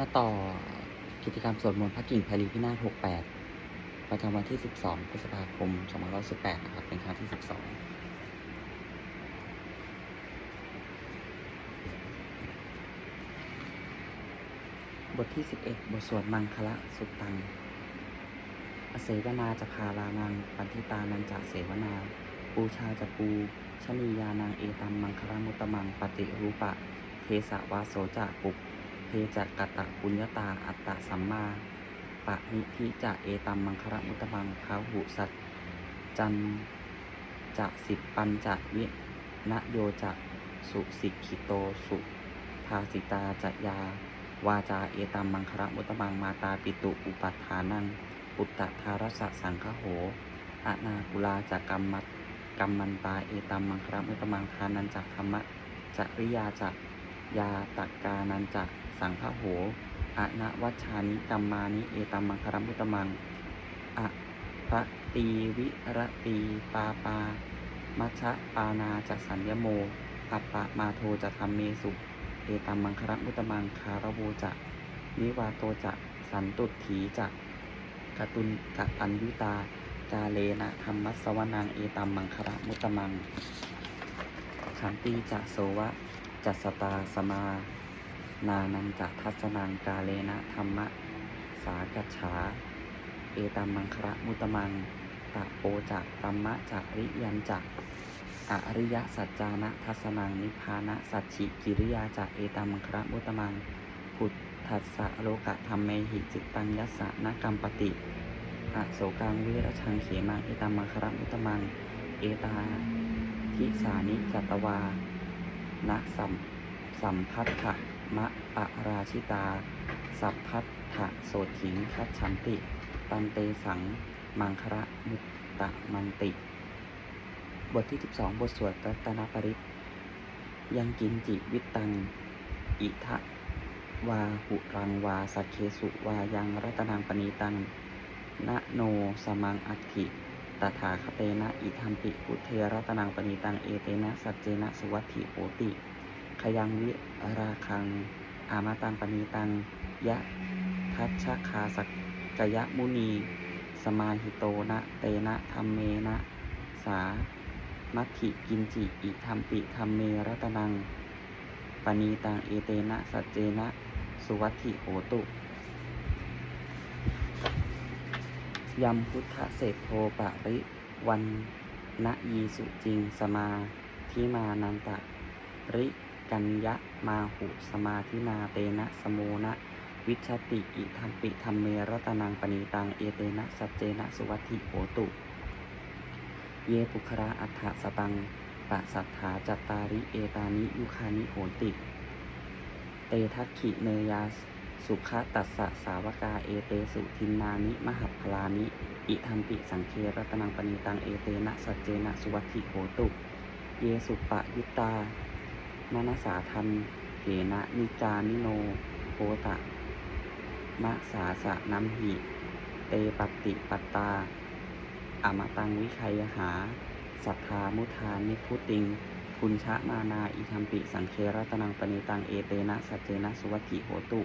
มาต่อกิจกรรมสวดมนต์พระกิ่งไพรีพินาศ68 ประจำวันที่ 12 พฤษภาคม 2518 นะครับ เป็นครั้งที่ 12บทที่ 11 บทสวดมังคละสุตตัง อเสวนาจะพาลานัง ปันทิตานันจะเสวนา ปูชาจะปูชนียานังเอตัมมังคละมุตตมัง ปฏิรูปะ เทสะวาโสจะปุก เทจักกตะปุญญาตาอัตตะสัมมาปะนิทิจะเอตัมมังคระมุตตมังพาหุสัจจันจะสิบปัญจะวินโยจะสุสิกิโตสุภาสิตาจะยาวาจาเอตัมมังคระมุตตมังมาตาปิตุอุปัฏฐานังปุตตะทารสะสังฆโหอนากุลาจากกรรมัตกัมมันตาเอตัมมังคระมุตตมังทานันจักธรรมะจริยาจักยาตักกานันจัก สังฆโหอะนะวัชานิกัมมานิ เอตัมมังครัมุตมังอะพระตีวิรตีปาปา มัชฌะปานาจะสัญญโมอัปปะมาโทจะทำเมสุ เอตัมมังครัมุตมังคารโวจะ นิวาโตจะสันตุถีจะกตุนกะปัญยุตาจาเลนะธรรมัสวนังเอตัมมังครัมุตมังขันติจะโสวะจัสตาสมา นานันจะทัศนังกาเลนะธรรมะ สากัจฉา เอตัมมังคระมุตมังตะโปจักตัมมะจักริยันจักอริยสัจจานะทัศนังนิพพานะสัจฉิกิริยาจักเอตัมมังคระมุตมังพุทธัสสะโลกะธรรมเมหิจิตตังยัสสะนกัมปติอโศกังวิรชังเขมังเอตัมมังคระมุตตมัง เอตาทิสานิจัตวานะสัมสัมพัทธะ มะปะราชิตา สัพพัทธะโสถิงคัจฉันติ ตันเตสัง มังคระมุตตะมันติ บทที่ 12 บทสวดรัตนปริตยังกินจิวิตัง อิทะวาหุรังวาสักเคสุวายังรัตนังปณีตังนะโนสมังอัตถิตถาคเตนะอิทัมปิอุเทรัตนังปณีตังเอเตนะสัจเจนะสุวัตถิโหติ ขยังวิราคัง อามาตังปณีตัง ยะทัชชะคาสักกยะมุนี สมาหิโตนะเตนะธรรมเมนะ สามัทธิกินจิอิธรรมปิธรรมเมรัตนัง ปณีตังเอเตนะสัจเจนะ สุวัตถิโหตุยัมพุทธเศษโทปะริวันนะยีสุจริงสมาทิมานันตะริ กัญญะมาหุสมาธินาเตนะสโมนะ วิชติอิธรรมปิธรรมเมรตนังปณีตังเอเตนะสัจเจนะสุวัติโหตุ เยปุคระอัฏฐสตังปะสัทธาจัตตาริเอตานิยุคานิโหติ เตทักขิเนยาสุขตัสสะสาวกาเอเตสุทินนานิ มหัพพลานิ อิธรรมปิสังเครัตนังปณีตังเอเตนะสัจเจนะสุวัติโหตุ เยสุปะยุตตา มนสาทันเหนะนิจานิโนโคตะมะสาสะนัมหิ เตปฏิปตา อมตังวิชัยหา สัทธามุทานิพุติงพุญชะมานาอิทัมปิสังเครัตนังปณิตังเอเตนะสัจเจนะสุวัติโหตุ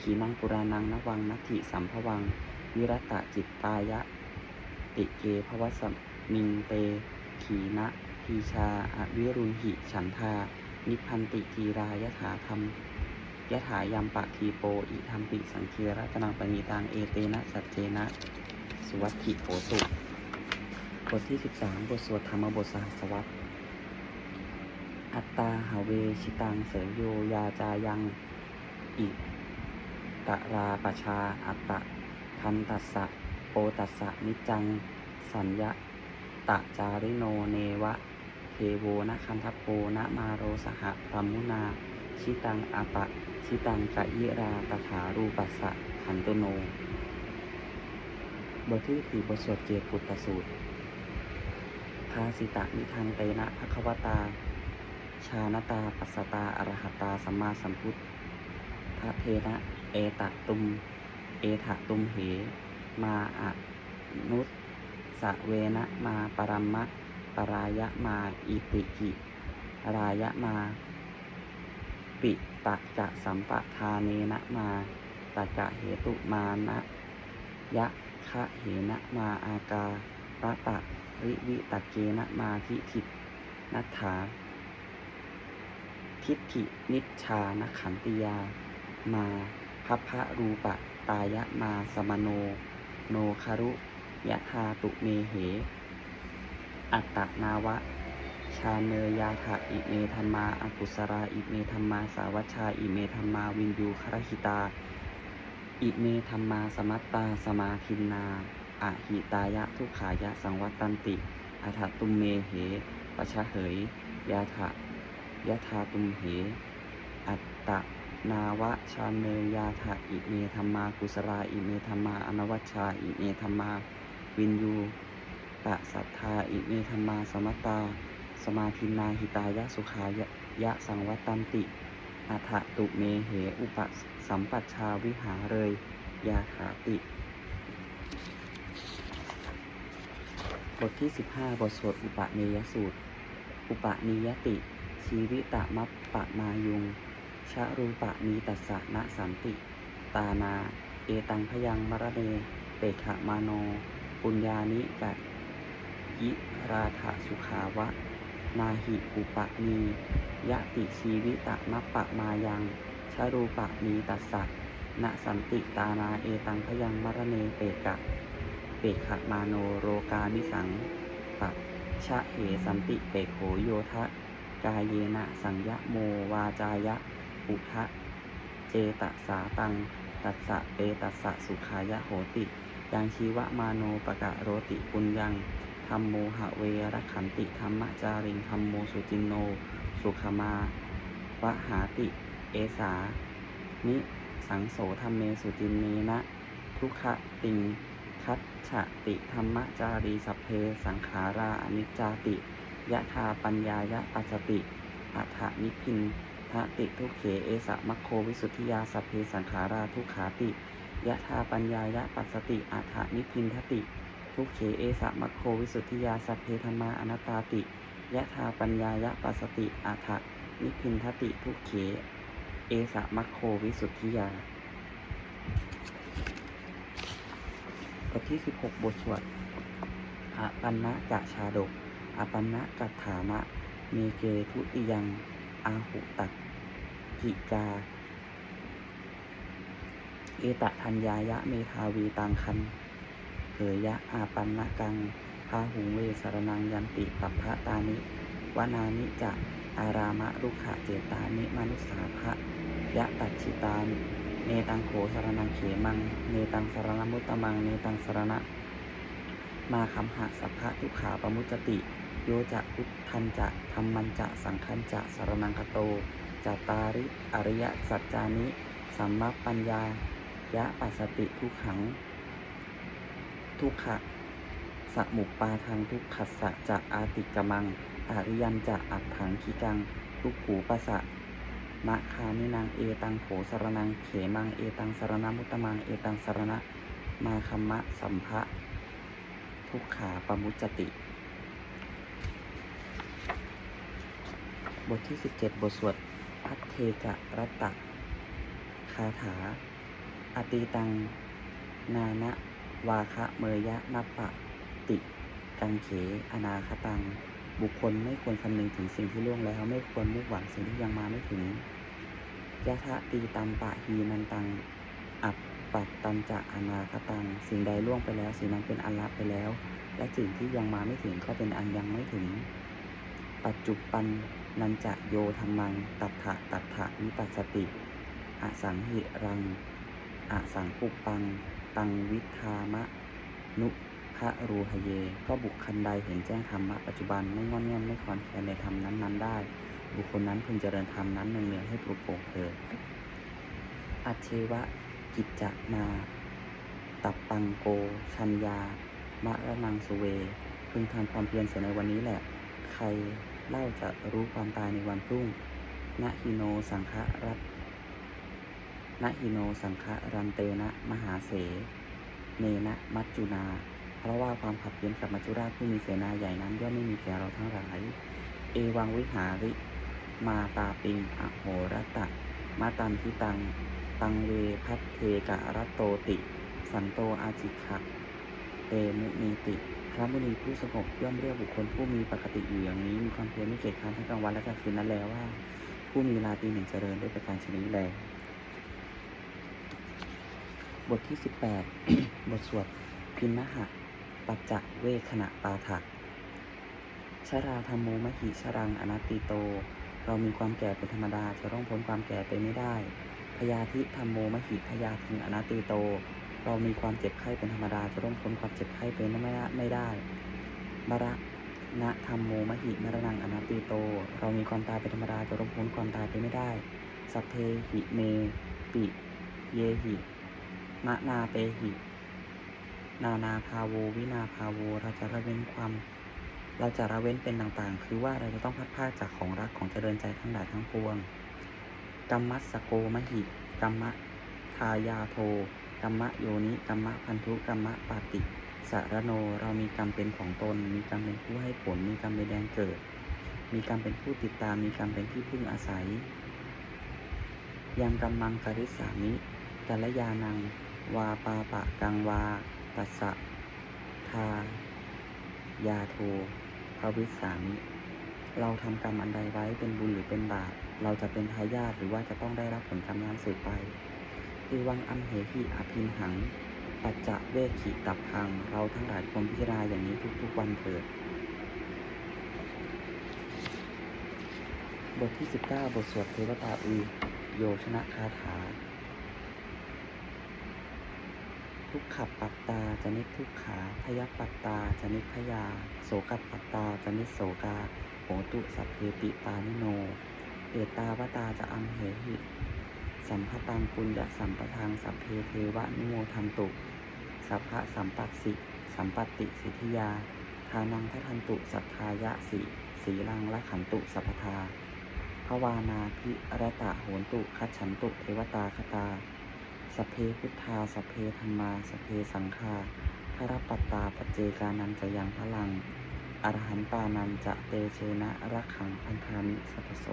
ขีนังปุรานังนวังนัตถิสัมภวัง วิรตะจิตตายะ ติเกภวสมิงเต ขีนะทีชาอวิรุณหิฉันทา นิพพันติทีรายถาธรรมยถายัมปะทีโป อิธรรมปิสังเครัตนังปณิตังเอเตนะสัจเจนะ สุวัตถิโหตุบทที่ 13 บทสวดธรรมบทสหัสวัตอัตตาหาเวชิตังเสยโยยาจายังอิตราปชาอัตตะพันตัสสะโปตัสสะนิจจัง สัญญะตะจาริโนเนวะ เทโวนะคันทโปนะมาโรสหะพรมุนา ชิตังอปะ ชิตังกะยิราตถารูปัสสะขันตุโน บทที่สี่บทสวดเกียรติปุตตสูตร ภาสิตะนิทังเตนะภควตา ชานตาปัสสตาอรหัตตาสัมมาสัมพุทธเทนะ เอตะตุม เอถะตุมเห มาอะนุสสะเวนะมาปรัมมะ ปรายะมาอิติกิรายะมา ปิตตกะสัมปทาเนนะมาตกะเหตุมานะยะคะเหนะมาอาการะตะริวิตะเกนะมาทิทินัฐาทิฏฐินิชานขันติยา มาพัพพะรูปะ ตายะมาสมโน โนคารุยะธาตุเมเห อัตตนาวะ ชาเนยาถะอิเมธรรมาอากุสราอิเมธรรมาสาวัชชาอิเมธรรมาวินยูครหิตา อิเมธรรมาสมัตตาสมาทินนาอะหิตายะทุขายะสังวัตตันติอัฏฐตุมเมเหปชะเหยยาถะยะธาตุมเห อัตตนาวะชาเนยาถะอิเมธรรมากุสราอิเมธรรมาอนวัชชาอิเมธรรมาวินยู ปะสัทธาอิเมธรรมาสมัตตา สมาธินาหิตายะสุขายะยะสังวัตตันติอัฏฐตุเมเหอุปสัมปัชชาวิหาเรยยาถาติ บทที่ 15 บทสวดอุปเนยสูตร อุปนิยติ ชีวิตะมัปปะมายุง ชะรูปะนีตัสสะนะสันติ ตานา เอตังพยังมรเนเปขะมาโน ปุญญานิกะ ยิราธะสุขาวะนาหิอุปนียะติชีวิตะมัปะมายังชรูปะนีตัสสะนะสันติตานาเอตังพยังมรเนเปกะ เปกขมาโนโรกานิสังปะชะเหสันติเปโขโยทะ กายเยนะสัญญะโมวาจายะ อุทะ เจตสาตัง ตัสสะเปตัสสะสุขายะโหติ ยังชีวะมาโนปะกะโรติปุญญัง ธรรมโมหะเวรขันติธรรมจาริงธรรมโมสุจินโน สุขมาวะหาติ เอสา นิสังโสธรรมเมสุจินเนนะ ทุกขติง คัจฉติธรรมจารีสัพเพสังขาราอนิจจาติ ยะธาปัญญายะปัสติอัฏฐนิพินทะติทุเขเอสะมัคโควิสุทธิยาสัพเพสังขาราทุขาติ ยะธาปัญญายะปัสติอัฏฐนิพพินทติ ทุกเขเอสะมัคโควิสุทธิยาสัพเพธรรมาอนัตตาติยะธาปัญญายะปัสสติอัฏฐนิพพินทติทุกเข เอสะมัคโควิสุทธิยาบทที่ 16 บทสวดอปันนะกะชาดกอปันนะกัถามะ เมเกทุติยัง อาหุตักกิกา เอตะทัญญายะเมทาวีตังคัน เผยยะอาปันนะกังพาหุงเวสารนังยันติปัพพะตานิวนานิจะอารามะรุขะเจตานิมนุสสาภะยะตัดชิตานเนตังโขสารนังเขมัง เนตังสารนมุตตมัง เนตังสารณะ มาคำหะสัพพะทุขาปมุจติ โยจะพุทันจะธรรมันจะสังคันจะสารนังคโตจัตตาริอริยสัจจานิ สัมมาปัญญายะปัสสติทุขัง ทุกขะสมุปปาทังทุกขัสสะจะอาติกมังอริยันจะอัตถังคิกัง ทุกขูปะสะมะคามินังเอตังโขสรนังเขมังเอตังสารณมุตตมังเอตังสารณะมาคัมมะสัมภะทุกขาปมุจจติ บทที่ 17 บทสวดพัทเทกะรัตตะคาถา อตีตัง นานะ วาคะเมยะนัปปะติกังเข อนาคตัง บุคคลไม่ควรคำนึงถึงสิ่งที่ล่วงแล้ว ไม่ควรมุ่งหวังสิ่งที่ยังมาไม่ถึงยะทะตีตัมปะฮีนันตัง อัปปัตตันจะอนาคตัง สิ่งใดล่วงไปแล้ว สิ่งนั้นเป็นอันลับไปแล้ว และสิ่งที่ยังมาไม่ถึงก็เป็นอันยังไม่ถึง ปัจจุปันนันจะโยธรรมัง ตัทธะตัทธะวิปัสสติ อสังหิรัง อสังปุปัง ตังวิทามะนุพระรูหเย ก็บุคคลใดเห็นแจ้งธรรมะปัจจุบันไม่งอนแง่นไม่คลอนแคลนในธรรมนั้นๆได้ บุคคลนั้นพึงเจริญธรรมนั้นเนืองๆให้ปลุกโปร่งเถิดอัจเชวะกิจจะนาตับปังโก ชัญญามะระนังสุเว พึงทำความเพียรเสียในวันนี้แหละ ใครเล่าจะรู้ความตายในวันพรุ่งนะฮิโนสังฆรัต นะฮิโนสังฆรันเตนะมหาเส เนนะมัจจุนา เพราะว่าความขัดเย็นกับมัจจุราชผู้มีเสนาใหญ่นั้นย่อมไม่มีแก่เราทั้งหลาย เอวังวิหาริมาตาปิงอโหรตะ มาตันทิตัง ตังเวพัทเทกะรัตโตติ สันโตอาจิขะเตมุนีติ พระมุนีผู้สงบย่อมเรียกบุคคลผู้มีปกติอยู่อย่างนี้ มีความเพียรไม่เกียจค้านทั้งกลางวันและกลางคืนนั้นแล้วว่า ผู้มีราตรีหนึ่งเจริญด้วยประการชนิดแล บทที่ 18 บทสวดพินนหะ ปัจจะเวขณะปาถะชราธรรมโมมหิชรังอนัตติโต เรามีความแก่เป็นธรรมดาจะต้องพ้นความแก่ไปไม่ได้ พยาธิธรรมโมมหิพยาธิอนัตติโต เรามีความเจ็บไข้เป็นธรรมดาจะต้องพ้นความเจ็บไข้ไปไม่ได้ไม่ได้มระณธรรมโมมหิมรณังอนัตติโต เรามีความตายเป็นธรรมดาจะต้องพ้นความตายไปไม่ได้ สัพเพหิเม ปิ เยหิ มะนาเปหิ นานาภาโววินาภาโว เราจะระเว้นความ เราจะระเว้นเป็นต่างๆ คือว่าเราจะต้องพัดพาจากของรักของเจริญใจทั้งหลายทั้งปวงกัมมัสโกมหิกัมมะทายาโทกัมมะโยนิกัมมะพันธุกัมมะปาติสารโน เรามีกรรมเป็นของตน มีกรรมเป็นผู้ให้ผล มีกรรมเป็นแดงเกิด มีกรรมเป็นผู้ติดตาม มีกรรมเป็นที่พึ่งอาศัยยังกัมมังกริสามิกัลยานัง วาปาปะกังวาตัสสะทายาโทภวิสามิเราทำกรรมอันใดไว้เป็นบุญหรือเป็นบาป เราจะเป็นทายาทหรือว่าจะต้องได้รับผลกรรมนั้นสืบไปอีวังอัมเหหิอภินหัง ปัจจะเวขิตับพัง เราทั้งหลายควรพิจารณาอย่างนี้ทุกๆวันเถิด บทที่ 19 บทสวดเทวตาอุโยชนะคาถา ทุกขับปัตตาจะนิทุกขาพยปัตตาจะนิพยา โสกัปปัตตาจะนิโสกาโหตุสัพเพปิปานิโน เอตาวตาจะอัมเหหิ สัมภตังปุญญสัมปทางสัพเพเทวะนิโมทันตุ สัพพะสัมปัสสิ สัมปติสิทธิยา ทานังทัทันตุสัทธายะสิสีลังละขันตุสัพพทาภวานาพิรตะโหนตุคัจฉันตุเทวตาคตา สพเพพุทธาสพเพธรรมาสพเพสังฆาพระปัตตาปเจกานันจะยังพลัง อรหันตานันจะเตเชนะรักขังพันธามิสัพโส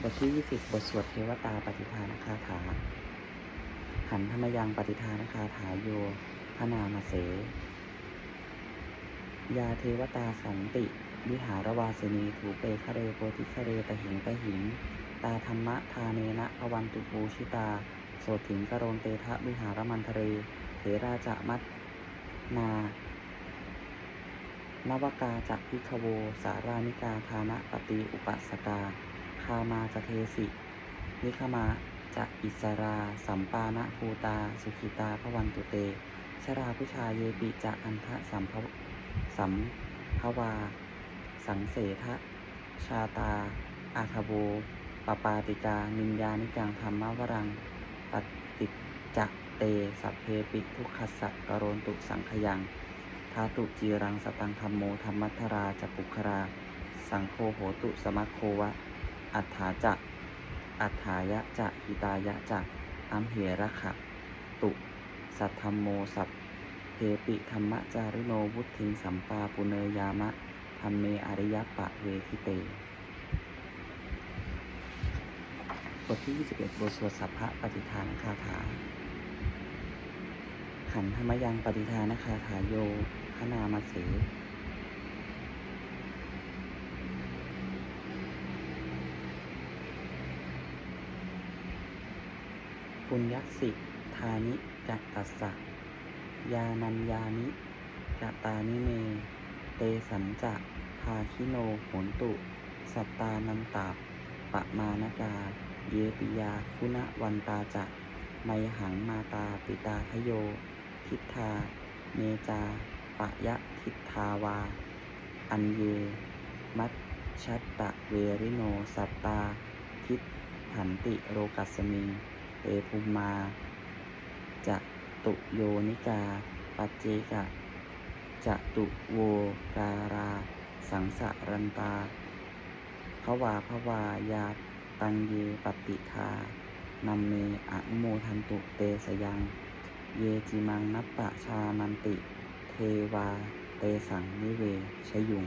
บทที่ 20 บทสวดเทวตาปฏิภาณคาถา หันธรรมยังปฏิทานคาถาโยพนามาเส ยาเทวตาสันติ วิหารวาสินีถูเปคะเรโพธิคะเรตหิงตหิง ตาธรรมะทาเนนะพวันตุปูชิตา โสถิงกโรนเตทะวิหารมันทะเรเถราจะมัตนานวกาจะพิคโว สารานิกาทานะปฏิอุปสกา คามาจะเทสินิคมาจะอิสรา สัมปานะภูตา สุขิตาพวันตุเต ชราพุชาเยปิจะอันทะสัมภสัมภวา สังเสทะชาตา อาคาโบปปาติกา นินยานิกังธรรมวรัง ปฏิจจะเต สัพเพปิทุกขสักกโรนตุสังขยังทาตุจีรังสตังธรรมโมธรรมัทธราจะปุครา สังโฆโหตุสมัคโควะ อัฏฐาจะอัฏฐายะจะหิตายะจะอัมเหระขะตุ สัทธรรมโมสัพเพปิธรรมจาริโนวุทิงสัมปาปุเนยามะ ธรรมเมอริยปะเวทิเต บทที่ 21 บทสวดสัพพะปฏิทานคาถาขันธรรมยังปฏิทานคาถาโยพนามาเสปุญญสิธานิกะตัสสะยานัญญานิกะตานิเม เตสัญจะ ภาคิโนโหนตุ สัตตานันตาปะมานกา เยปิยาคุณวันตาจะไมหังมาตาปิตาทโย ทิทา เมจา ปะยะทิทาวา อันเย มัชชัตตะเวริโน สัตตา ทิถันติโรกัสมิงเตภูมาจะตุโยนิกา ปัจเจกะจะตุโวการา สังสะรันตาภวาภวายาตังเยปฏิทานัมเมอนุโมทันตุเตสยัง เยจิมังนัปปะชามันติ เทวา เตสังนิเวชยุง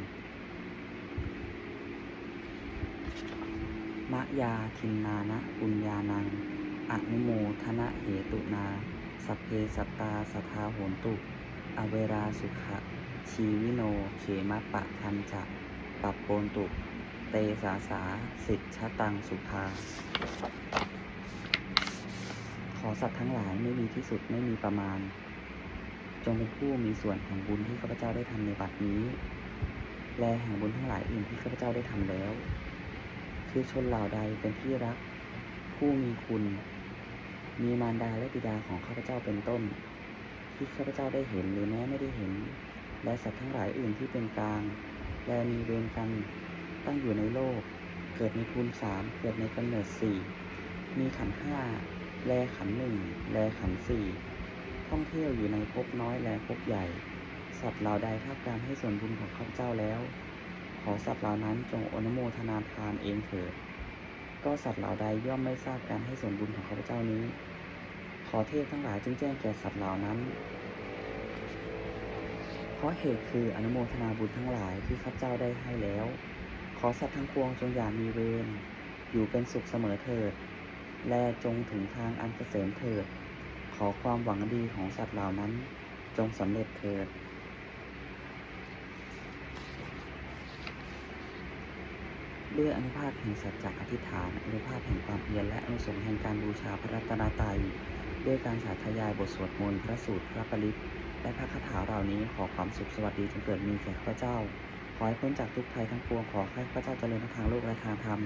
มะยาทินนานะปุญญานังอนุโมทนะเหตุนา สัพเพสัตตาสทาโหนตุ อเวราสุขะ ชีวิโน เขมะปะทันจะปัปโปนตุ เตสาสา สิทธตังสุภา ขอสัตว์ทั้งหลายไม่มีที่สุดไม่มีประมาณ จงเป็นผู้มีส่วนแห่งบุญที่ข้าพเจ้าได้ทำในบัดนี้ และแห่งบุญทั้งหลายอื่นที่ข้าพเจ้าได้ทำแล้ว คือชนเหล่าใดเป็นที่รัก ผู้มีคุณ มีมารดาและบิดาของข้าพเจ้าเป็นต้นที่ข้าพเจ้าได้เห็นหรือแม้ไม่ได้เห็น และสัตว์ทั้งหลายอื่นที่เป็นกลาง และมีเวรกันตั้งอยู่ในโลก เกิดในภูมิสามเกิดในกำเนิดสี่มีขันห้าแลขันหนึ่งแลขันสี่ท่องเที่ยวอยู่ในภพน้อยแลภพใหญ่ สัตว์เหล่าใดทับการให้ส่วนบุญของข้าพเจ้าแล้ว ขอสัตว์เหล่านั้นจงอนุโมทนาทานเองเถิด ก็สัตว์เหล่าใดย่อมไม่ทราบการให้ส่วนบุญของข้าพเจ้านี้ ขอเทพทั้งหลายจงแจ้งแก่สัตว์เหล่านั้น ราะเหตุคืออนุโมทนาบุญทั้งหลายที่ข้าพเจ้าได้ให้แล้ว ขอสัตว์ทั้งปวงจงอย่ามีเวรอยู่เป็นสุขเสมอเถิด และจงถึงทางอันเกษมเถิด ขอความหวังดีของสัตว์เหล่านั้น จงสำเร็จเถิด ด้วยอนุภาพแห่งสัจจะอธิษฐาน อนุภาพแห่งความเพียรและอนุสงส์แห่งการบูชาพระรัตนตรัย ด้วยการสาธยายบทสวดมนต์พระสูตรพระปริต และพระคาถาเหล่านี้ขอความสุขสวัสดีจงเกิดมีแก่ข้าพเจ้า ขอให้พ้นจากทุกภัยทั้งปวงขอให้ข้าพเจ้าเจริญทางโลกและทางธรรม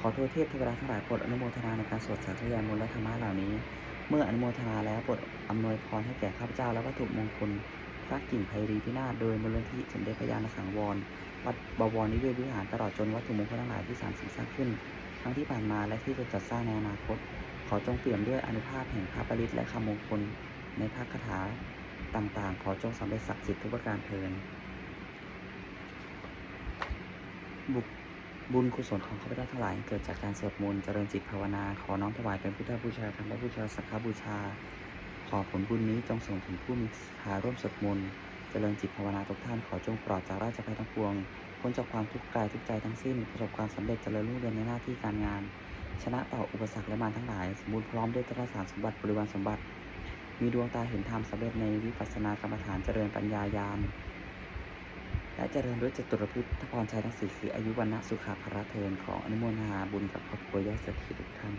ขอโทษเทพเทวดาทั้งหลายโปรดอนุโมทนาในการสวดสาธยายมนต์และธรรมะเหล่านี้ เมื่ออนุโมทนาแล้วโปรดอำนวยพรให้แก่ข้าพเจ้าและวัตถุมงคลพระกิ่งไพรีพินาศโดยมูลนิธิสมเด็จพระญาณสังวร วัดบวรนิเวศวิหารตลอดจนวัตถุมงคลทั้งหลายที่สางสิ่งสร้างขึ้น ทั้งที่ผ่านมาและที่จะจัดสร้างในอนาคต ขอจงเปี่ยมด้วยอนุภาพแห่งพระปริตและคำมงคลในพระคาถา ต่างๆ ขอจงสำเร็จศักดิ์สิทธิ์ทุกประการเทินบุบุญกุศลของข้าพเจ้าทั้งหลายเกิดจากการสวดมนต์เจริญจิตภาวนา ขอน้อมถวายเป็นพุทธบูชาธรรมบูชาสังฆบูชา ขอผลบุญนี้จงส่งถึงผู้มีศรัทธาร่วมสวดมนต์เจริญจิตภาวนาทุกท่านขอจงปลอดจากราชภัยทั้งปวงพ้นจากความทุกข์กายทุกใจทั้งสิ้นประสบความสำเร็จเจริญรุ่งเรืองในหน้าที่การงาน ชนะต่ออุปสรรคและมารทั้งหลาย สมบูรณ์พร้อมด้วยตรสารสมบัติบริวารสมบัติ มีดวงตาเห็นธรรมสำเร็จในวิปัสสนากรรมฐานเจริญปัญญายาม และเจริญด้วยจตุรพิทพรชัยทั้งสี่คืออายุวันนะสุขาภระเทินของอนุโมทนาบุญกับครอบครัวยอดเศรษฐีทุกท่าน